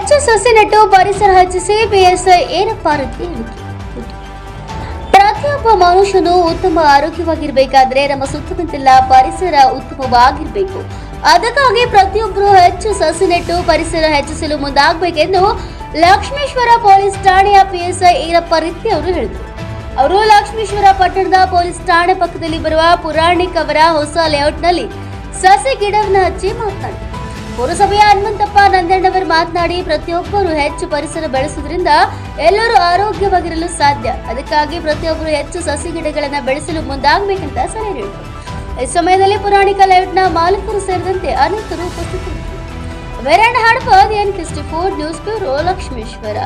ಹೆಚ್ಚು ಸಸಿ ನೆಟ್ಟು ಪರಿಸರ ಹೆಚ್ಚಿಸಿ ಬಿಎಸ್ಐ ಏನಪ್ಪ ಹೇಳಿಕೆ. ಪ್ರತಿಯೊಬ್ಬ ಮನುಷ್ಯನು ಉತ್ತಮ ಆರೋಗ್ಯವಾಗಿರಬೇಕಾದ್ರೆ ನಮ್ಮ ಸುತ್ತಮುತ್ತಲ ಪರಿಸರ ಉತ್ತಮವಾಗಿರಬೇಕು. ಅದಕ್ಕಾಗಿ ಪ್ರತಿಯೊಬ್ಬರು ಹೆಚ್ಚು ಸಸಿ ನೆಟ್ಟು ಪರಿಸರ ಹೆಚ್ಚಿಸಲು ಮುಂದಾಗಬೇಕೆಂದು ಲಕ್ಷ್ಮೇಶ್ವರ ಪೊಲೀಸ್ ಠಾಣೆಯ ಪಿಎಸ್ಐ ಈರಪ್ಪ ರೀತಿ ಅವರು ಹೇಳಿದರು. ಅವರು ಲಕ್ಷ್ಮೇಶ್ವರ ಪಟ್ಟಣದ ಪೊಲೀಸ್ ಠಾಣೆ ಪಕ್ಕದಲ್ಲಿ ಬರುವ ಪುರಾಣಿಕ್ ಅವರ ಹೊಸ ಲೇಔಟ್ನಲ್ಲಿ ಸಸಿ ಗಿಡವನ್ನು ಹಚ್ಚಿ ಮಾತನಾಡಿದರು. ಪುರಸಭೆಯ ಹನುಮಂತಪ್ಪ ನಂದಣ್ಣವರು ಮಾತನಾಡಿ, ಪ್ರತಿಯೊಬ್ಬರು ಹೆಚ್ಚು ಪರಿಸರ ಬೆಳೆಸುವುದರಿಂದ ಎಲ್ಲರೂ ಆರೋಗ್ಯವಾಗಿರಲು ಸಾಧ್ಯ. ಅದಕ್ಕಾಗಿ ಪ್ರತಿಯೊಬ್ಬರು ಹೆಚ್ಚು ಸಸಿ ಗಿಡಗಳನ್ನು ಬೆಳೆಸಲು ಮುಂದಾಗಬೇಕಂತ ಸಲಹೆ ನೀಡಿದರು. ಈ ಸಮಯದಲ್ಲಿ ಪುರಾಣಿಕ ಲೈಟ್ನ ಮಾಲೀಕರು ಸೇರಿದಂತೆ ಅನೇಕರು ಉಪಸ್ಥಿತರಿದ್ದರು. ವೆರಾಂಡ್ Hadapad N four news bureau Lakshmeshwar.